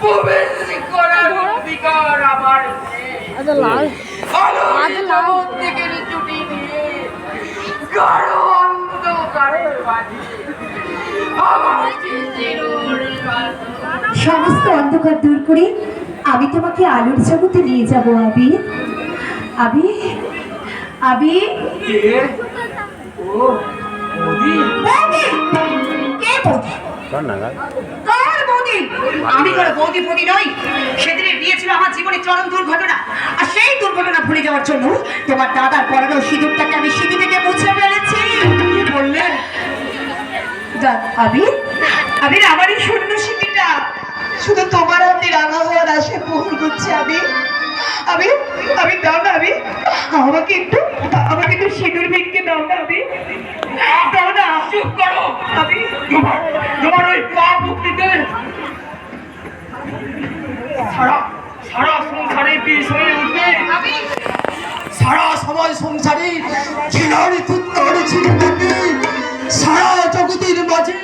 প্রবেশ করার অধিকার আমার নেই। এত লাল আলো আজ লাল। জগৎ থেকে ছুটি নিয়ে গাঢ় অন্ধকারের মাঝে আমার যে চিরুনি বাঁধা। সমস্ত অন্ধকার দূর করে আমি তোমাকে আলোর জগতে নিয়ে যাব আবি আবি আবি কে? ও? বৌদি! কে বৌদি? আমি কোনো বৌদি বৌদি নই। সেদিনের বিয়ে ছিল আমার জীবনে চরম দুর্ঘটনা। আর সেই দুর্ঘটনা ভুলে যাওয়ার জন্য তোমার দাদার পরানো সিঁদুরটাকে আমি সিঁদুর থেকে মুছে ফেলেছি। কি বললেন? শূন্য সিঁড়িটা। শুধু তোমার হাতে রাঙা হওয়ার আশে মোহর করছি আবির আবির আবির দাও না আবির আমাকে একটু আমাকে একটু সিঁদুর ভেঙে দাও না আবির দাও না। চুপ করো। আবির তোমার- তোমার ওই পা মুক্তিতে সারা সারা সংসারে বিষ হয়ে উঠবে। সারা সমাজ সংসারে তুত্তর ছিল সারা জগতের মাঝে।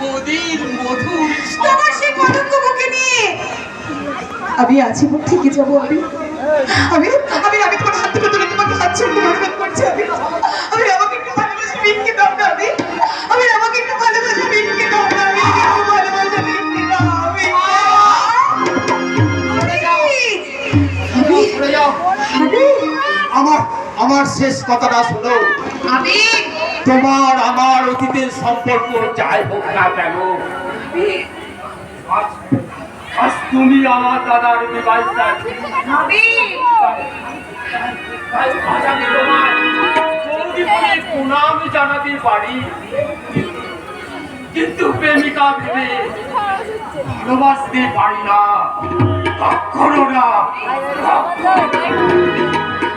বদির আমি আছি মুখ থেকে যাব আমি আমি আমি আমি তোমার হাত থেকে তুলে তোমাকে হাত ছেড়ে অনুরোধ করছি আমি। আমি আমাকে একটু ভালোবাসা ভিক্ষে দাও না আমি আমি আমাকে একটু ভালোবাসা ভিক্ষে দাও না আমি একটু ভালোবাসা ভিক্ষে দাও আমি আমার আমার শেষ কথাটা শোনো। আমি তোমার আমার অতীতের সম্পর্ক যাই হোক না কেন আজ তুমি আমার দাদার বৌদি বলে প্রণাম জানাতে পারি। কিন্তু প্রেমিকা ভেবে ভালোবাসতে পারি না। কখনো না।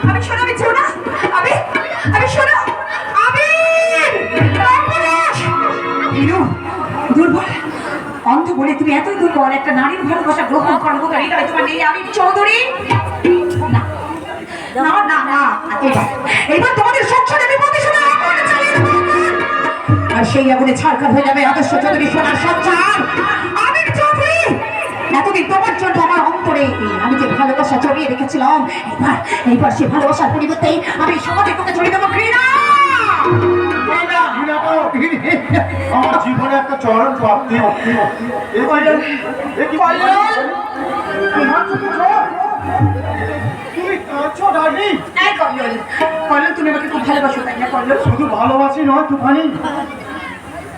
আমি শোনো আমি শোনো। আমি আমি শোনো। আমি অন্ধ বলে, তুমি এতই দুর্বল, একটা নারীর ভালোবাসা গ্রহণ হৃদয় তোমার নেই, আমি চৌধুরী। না না না এবার তোমাদের। আর সেই আগুনে ছাড়খার হয়ে যাবে আদর্শ চৌধুরী সোনার চৌধুরী, এতদিন তোমার জন্য আমার অন্তরে, আমি যে ভালোবাসা জড়িয়ে রেখেছিলাম, এবার এইবার সে ভালোবাসার পরিবর্তে আমি সমাজে তোকে ছড়িয়ে দেবো ঘৃণা আমার জীবনে একটা চরম প্রাপ্তি। তুমি কাঁদছো তুমি আমাকে খুব ভালোবাসো তাই না কল্লোল? শুধু ভালোবাসি নয় তুফানি।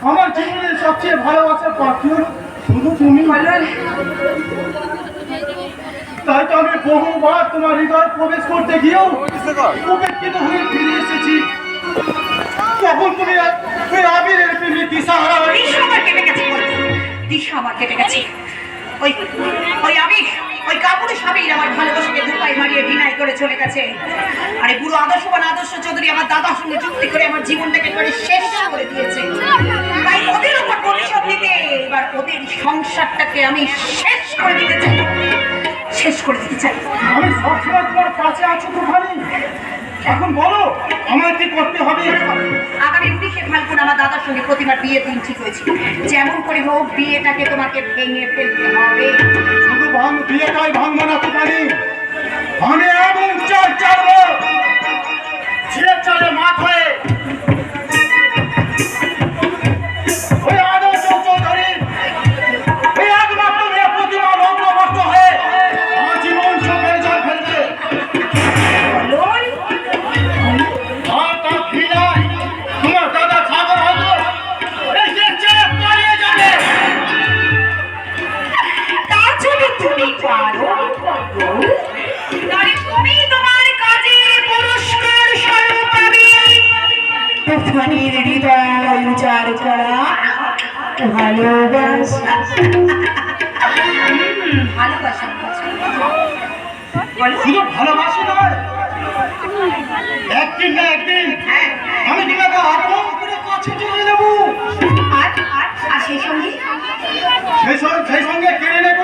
আমার জীবনের সবচেয়ে ভালোবাসার প্রাপ্তি হলো শুধু তুমি। তাই তো আমি বহুবার তোমার হৃদয় প্রবেশ করতে গিয়েও উপেক্ষিত হয়ে ফিরে এসেছি। তখন তুমি তুই আবিরের প্রেমে দিশাহারা হয়ে দিশা আমার কেটে গেছে। দিশা আমার কেটে গেছে। ওই ওই আমি ওই কাপুরুষ আবির আমার ভালোবাসাকে দুপাই মারিয়ে বিনাই করে চলে গেছে। আরে বুড়ো আদর্শবান আদর্শ চৌধুরী আমার দাদার সঙ্গে চুক্তি করে আমার জীবনটাকে একেবারে শেষ করে দিয়েছে। তাই ওদের উপর প্রতিশোধ নিতে এবার ওদের সংসারটাকে আমি শেষ করে দিতে চাই। শেষ করে দিতে চাই। আমি সবসময় তোমার কাছে আছি তুফানি। এখন বলো আমার কি করতে হবে? আগামী উনিশে ফাল্গুন আমার দাদার সঙ্গে প্রতিবার বিয়ে দিন ঠিক হয়েছে যেমন করে হোক বিয়েটাকে তোমাকে ভেঙে ফেলতে হবে। শুধু ভাঙ বিয়েটাই ভাঙবো না তুফানি আমি এমন চাল চালবো। যে চালে ওই ভালোবাসা ভালোবাসা বলো শুধু ভালোবাসি নয়। একদিন না একদিন আমি তোমাকে আপন করে কাছে আর সেই সঙ্গে? সেই সঙ্গে সেই সঙ্গে কেড়ে নেব।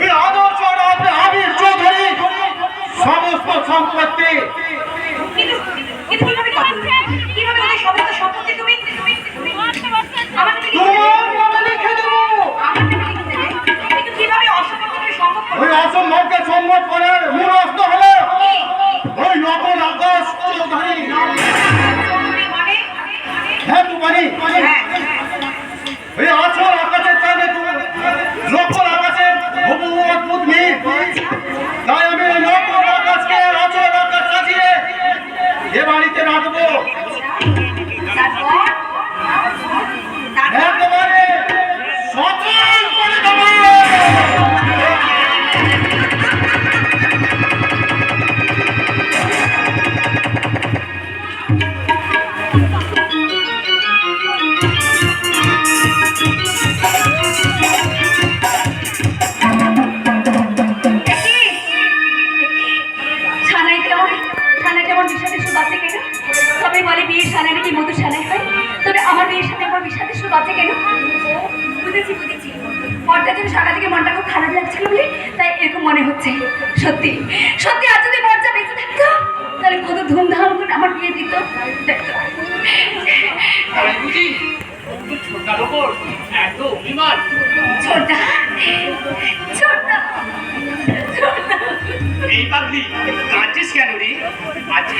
ওই আদর্শ রাজা আবির চৌধুরী সমস্ত সম্পত্তি। অসম্ভবকে সম্ভব করার মূল অস্ত্র হলো ওই নতুন আকাশ এই হ্যাঁ হ্যাঁ ওই আসল আকাশের চাঁদে নকল আকাশের অদ্ভুত মেয়ে তাই আমি নকল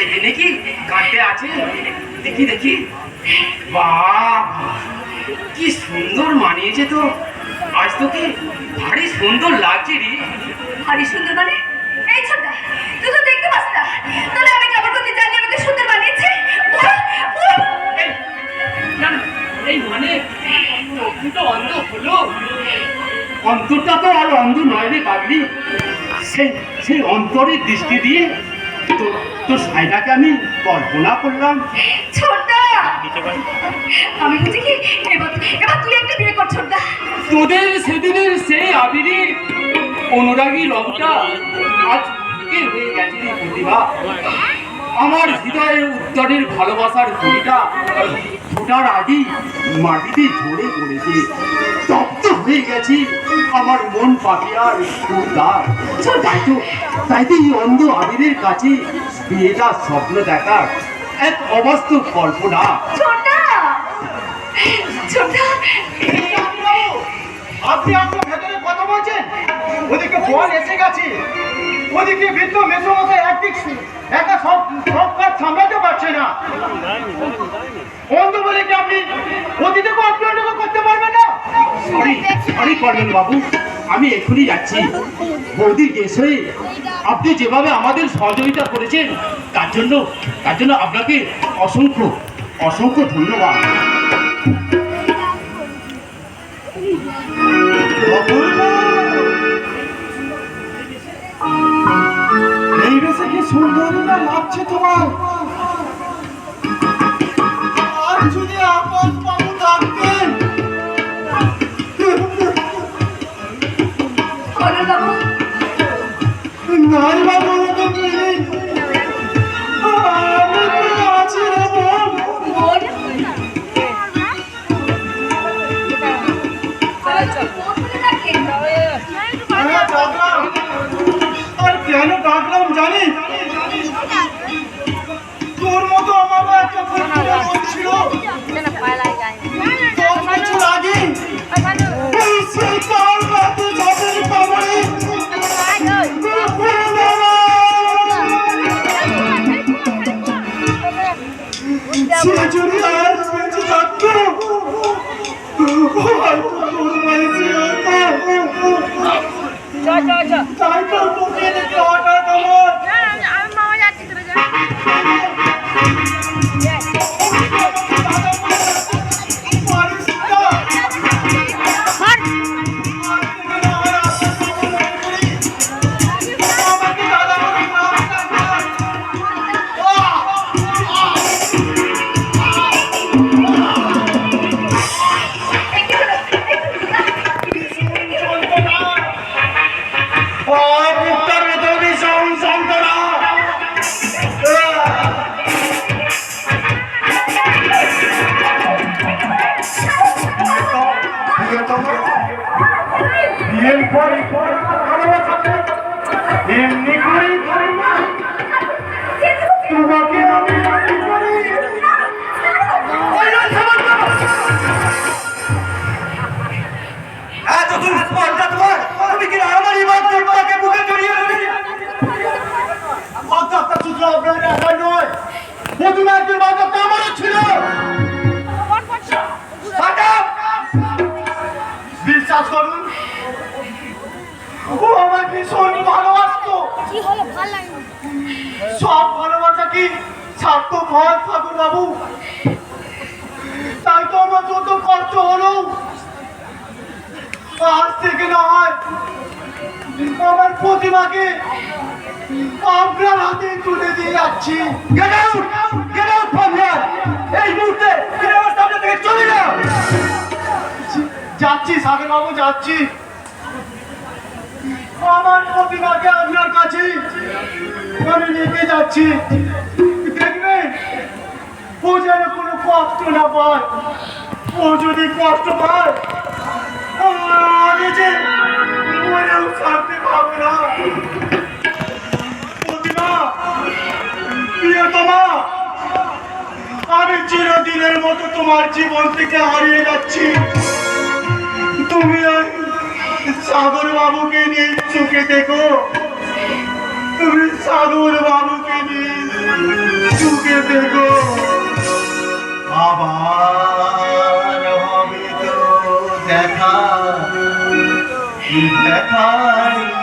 দিনে কি কাঁদতে আছে? দেখি দেখি। বাহ! কি সুন্দর মানিয়েছে তো। আজ তোকে ভারী সুন্দর লাগছে রে। ভারী সুন্দর মানে? এই ছোটটা তুই তো দেখতে পাস না। তাহলে আমি কেমন করতে জানি আমাকে সুন্দর বানিয়েছে। এই, না, না, এই মানে তুই তো অন্ধ হলো। অন্তরটা তো আর অন্ধ নয় রে পাগলি। সেই সেই অন্তরের দৃষ্টি দিয়ে তো তোর সাইডাকে আমি কল্পনা করলাম। ছোটদা! আমি বুঝি কি এবার এবার তুই একটা বিয়ে কর ছোটদা। তোদের সেদিনের সেই আবিরের অনুরাগী রংটা আজ কে হয়ে গেছে প্রতিভা। আমার হৃদয়ের উত্তরের ভালোবাসার ঘড়িটা ফোটার আগেই মাটিতে ঝরে পড়েছে। তপ্ত হয়ে গেছে আমার মন পাপিয়ার উদ্ধার। তাই তো তাই তো এই অন্ধ আবিরের কাছে বিয়েটা স্বপ্ন দেখার এক অবাস্তব কল্পনা। ছোটদা ছোটদা। আপনি আপনার ভেতরে কথা বলছেন? ওদিকে বল এসে গেছে। ওদিকে বৃদ্ধ মেসমশাই একদিক একা সব সব কাজ সামলাতে পারছে না। অন্ধ বলে কি আপনি অতীতকে অপ্রাণিক করতে পারবেন না? সরি সরি করবেন বাবু, আমি এখনই যাচ্ছি। কেস হয়ে আপনি যেভাবে আমাদের সহযোগিতা করেছেন, তার জন্য তার জন্য আপনাকে অসংখ্য অসংখ্য ধন্যবাদ। কি সুন্দরী না লাগছে তোমার? আর যদি আপন বাবু থাকতেন নাই বাবু। বাবু। তাই তো আমার যত কষ্ট হলো আজ থেকে না হয় আমার প্রতিমাকে আপনার হাতে তুলে দিয়ে যাচ্ছি। Here! এই মুহূর্তে তুমি আমার সামনে থেকে চলে যাও! যাচ্ছি সাগর বাবু যাচ্ছি। আমার প্রতিমাকে আপনার কাছে আমি নিতে যাচ্ছি দেখবেন ও যেন কোনো কষ্ট না পায়। ও যদি কষ্ট আমি চিরদিনের মতো তোমার জীবন থেকে হারিয়ে যাচ্ছি। তুমি সাগর বাবুকে নিয়ে চোখে দেখো। তুমি সাগর বাবুকে নিয়ে চোখে দেখো। আবার হবে তো দেখা দেখাই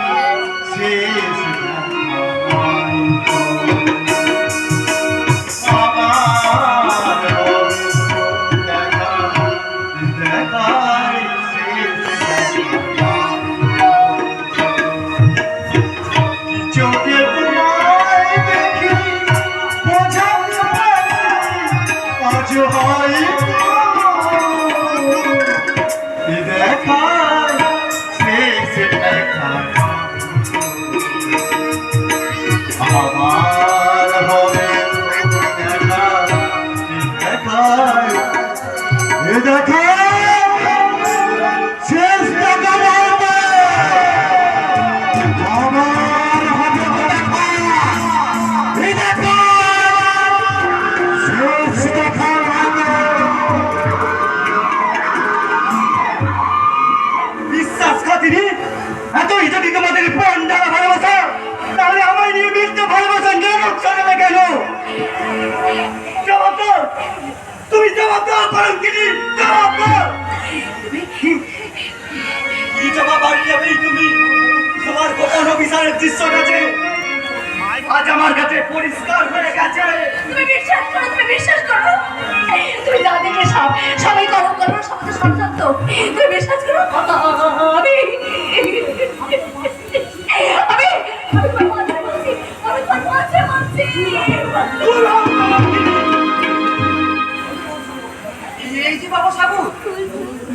এই যে বাবা সাবু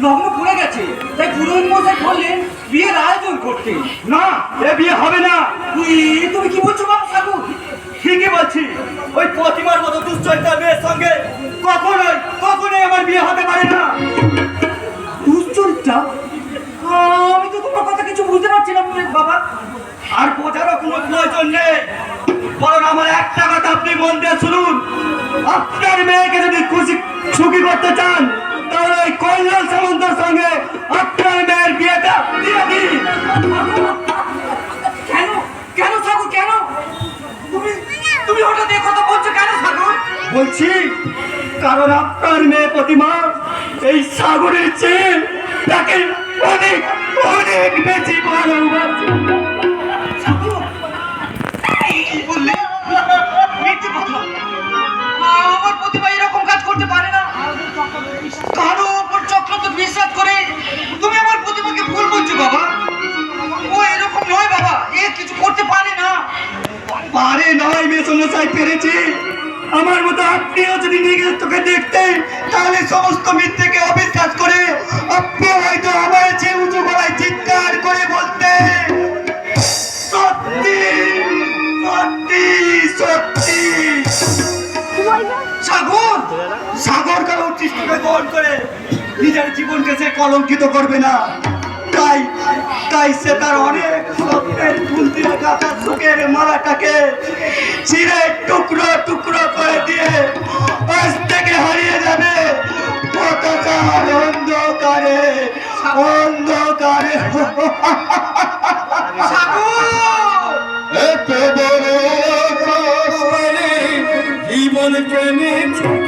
লগ্ন পড়ে গেছে। তাই পুরোহিত মশাই বললেন বিয়ের আয়োজন করতে। না এ বিয়ে হবে না। তুই তুমি কি বলছো বাবা সাবু? ঠিকই বলছি। ওই প্রতিমার মতো দুশ্চরিত্রা মেয়ের সঙ্গে কখনোই কখনোই আমার বিয়ে হতে পারে না। দুশ্চরিত্রা আমি তো তোমার কথা কিছু বুঝতে পারছি না বাবা। আর বোঝারও কোনো প্রয়োজন নেই। বরং আমার একটা কথা আপনি মন দিয়ে শুনুন। আপনার মেয়েকে যদি খুশি সুখী করতে চান তাহলে ওই কল্যাণ সামন্তর সঙ্গে আপনার মেয়ের বিয়েটা দিয়ে দিন। কেন? কেন কেন? তুমি তুমি হঠাৎ এই কথা বলছো কেন সাগর? বলছি কারণ আপনার মেয়ে প্রতিমা এই সাগরের চেয়ে তাকে অনেক অনেক বেশি ভালোবাসে। করতে পারে না। কারও ওপর চক্রান্ত বিশ্বাস করে তুমি আমার প্রতিভাকে ভুল বলছো, বাবা। ও এরকম নয়, বাবা। এ কিছু করতে পারে না। পারে নয় মেসমশাই, পেরেছি। আমার মতো আপনিও যদি নিজের চোখে দেখতেন, তাহলে সমস্ত মিথ্যেকে অবিশ্বাস করে আপনি হয়তো আমার চেয়ে উঁচু গলায় চিৎকার করে বলতেন। সত্যি সত্যি সত্যি। সাগর সাগর কারও উচ্ছিষ্টকে গ্রহণ করে নিজের জীবনকে সে কলঙ্কিত করবে না। তাই তাই সে তার অনেক স্বপ্নের ফুল দিয়ে সুখের মালাটাকে ছিঁড়ে টুকরো টুকরো করে দিয়ে আজ থেকে হারিয়ে যাবে। পতাকার অন্ধকারে অন্ধকারে। সাগর! বড় কষ্টে জীবন প্রেমে ছোট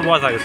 বস আগে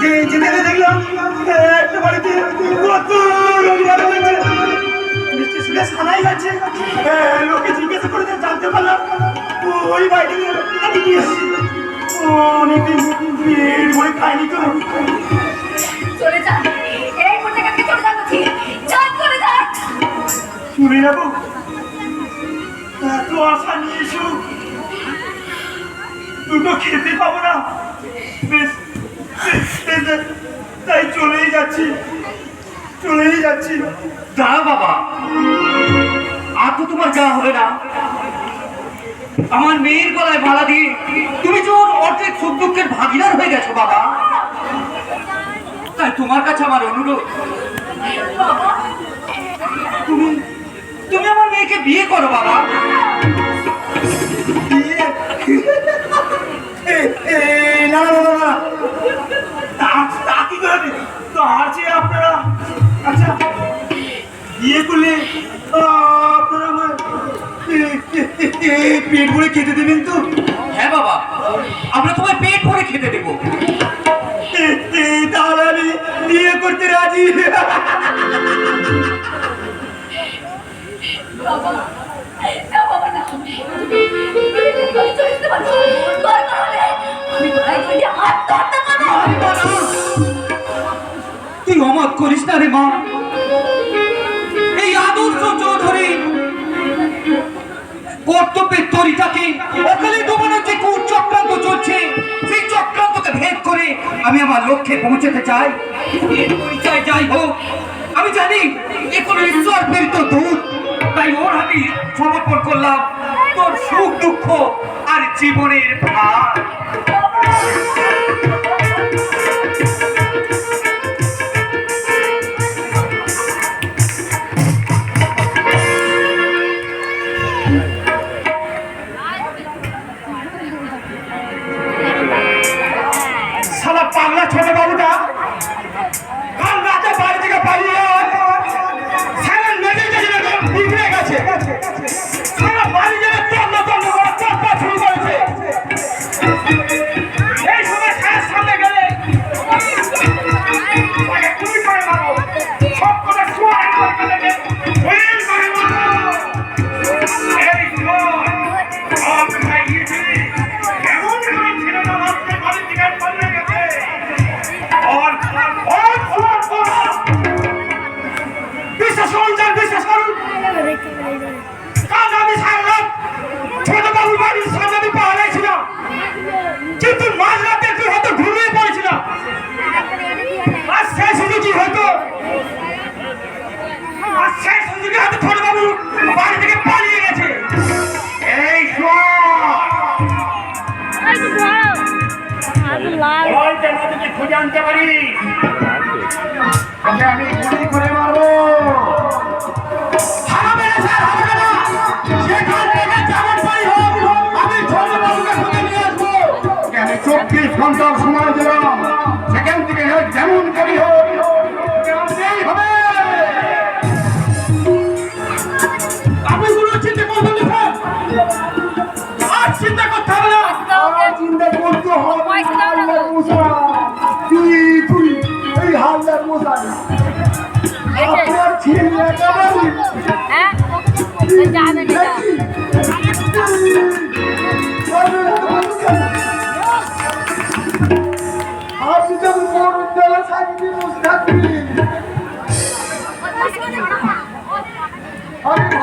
যে যেতে দেখলাম একটা বাড়িতে কত রবিবার হয়েছে। মিষ্টি শুনে সানাই লোকে জিজ্ঞাসা করে জানতে পারলাম ওই বাড়িতে আমি নিয়ে এসেছি? অনেকদিন খাইনি তো চলে যান এই মুহূর্তে কাছে চলে যান বলছি। যান চলে যান শুনে যাব এত আশা নিয়ে এসো। দুটো খেতে পাবো না। বেশ, তাই চলেই যাচ্ছি। চলেই যাচ্ছি। দাঁড়া বাবা। আর তো তোমার যা হবে না। আমার মেয়ের গলায় মালা দিয়ে তুমি যে অর্ধেক সুখ দুঃখের ভাগিদার হয়ে গেছো, বাবা। তাই তোমার কাছে আমার অনুরোধ। তুমি তুমি আমার মেয়েকে বিয়ে করো, বাবা। বিয়ে? না তো আছে আপনারা আচ্ছা ইয়েগুলি আপনারা আমার পেট ভরে খেতে দেবেন তো হ্যাঁ বাবা আমরা তোমায় পেট ভরে খেতে দেব তাহলে বিয়ে করতে রাজি বাবা না বাবা না তুই অমত করিস না রে মা। এই আদর্শ চৌধুরী কর্তব্যের তরিটাকে অকালে ডোবানোর যে কুট চক্রান্ত চলছে, সেই চক্রান্তকে ভেদ করে আমি আমার লক্ষ্যে পৌঁছাতে চাই। পরিচয় যাই হোক, আমি জানি এ কোনো ঈশ্বর প্রেরিত দূত, তাই ওর হাতে সমর্পণ করলাম তোর সুখ দুঃখ আর জীবনের ভার। Thank you. সংসার সময় দিলাম সেখান থেকে যেমন করি হোক চিন্তা করতে হবে তুই আপনার ছেলে যাবে আমি